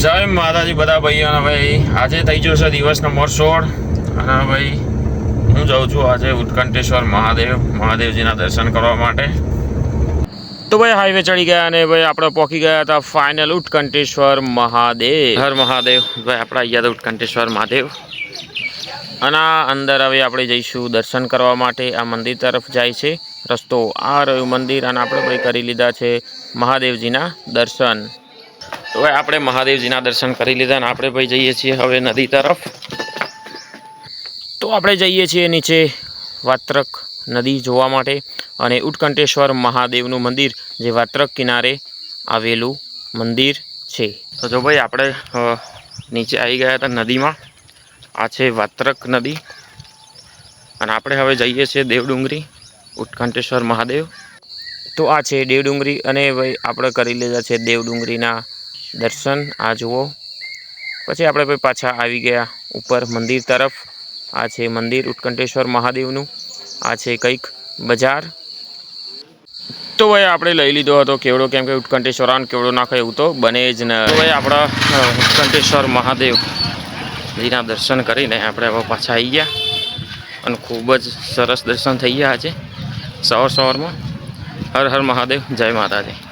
જય માતાજી બધા ભાઈઓને ભાઈ, આજે થઈ ગયો છે દિવસ નંબર સોળ અને ભાઈ, હું જાઉં છું આજે ઉત્કંઠેશ્વર મહાદેવ, મહાદેવજીના દર્શન કરવા માટે. તો ભાઈ હાઈવે ચડી ગયા અને ભાઈ, આપણે પહોંચી ગયા હતા ફાઇનલ ઉત્કંઠેશ્વર મહાદેવ. હર મહાદેવ. ભાઈ, આપણે અહીંયા હતા ઉત્કંઠેશ્વર મહાદેવ. અને અંદર હવે આપણે જઈશું દર્શન કરવા માટે. આ મંદિર તરફ જાય છે. રસ્તો આ રહ્યું મંદિર અને આપણે ભાઈ કરી લીધા છે મહાદેવજીના દર્શન. તો ભાઈ આપણે મહાદેવજીના દર્શન કરી લીધા અને આપણે ભાઈ જઈએ છીએ હવે નદી તરફ. તો આપણે જઈએ છીએ નીચે વાત્રક નદી જોવા માટે અને ઉત્કંઠેશ્વર મહાદેવનું મંદિર જે વાત્રક કિનારે આવેલું મંદિર છે. તો જો ભાઈ આપણે નીચે આવી ગયા હતા નદીમાં. આ છે વાત્રક નદી. અને આપણે હવે જઈએ છીએ દેવડુંગરી, ઉત્કંઠેશ્વર મહાદેવ. તો આ છે દેવડુંગરી અને ભાઈ આપણે કરી લીધા છે દેવડુંગરીના દર્શન, આ જુઓ. પછી આપણે ભાઈ પાછા આવી ગયા ઉપર મંદિર તરફ. આ છે મંદિર ઉત્કંઠેશ્વર મહાદેવનું. આ છે કંઈક બજાર. તો ભાઈ આપણે લઈ લીધો હતો કેવડો, કેમ કે ઉત્કંઠેશ્વર આન કેવડો નાખે એવું તો બને જ ન. ભાઈ આપણા ઉત્કંઠેશ્વર મહાદેવ જીના દર્શન કરીને આપણે હવે પાછા આવી ગયા. અને ખૂબ જ સરસ દર્શન થઈ ગયા આજે. સવાર સવારમાં. હર હર મહાદેવ, જય માતાજી.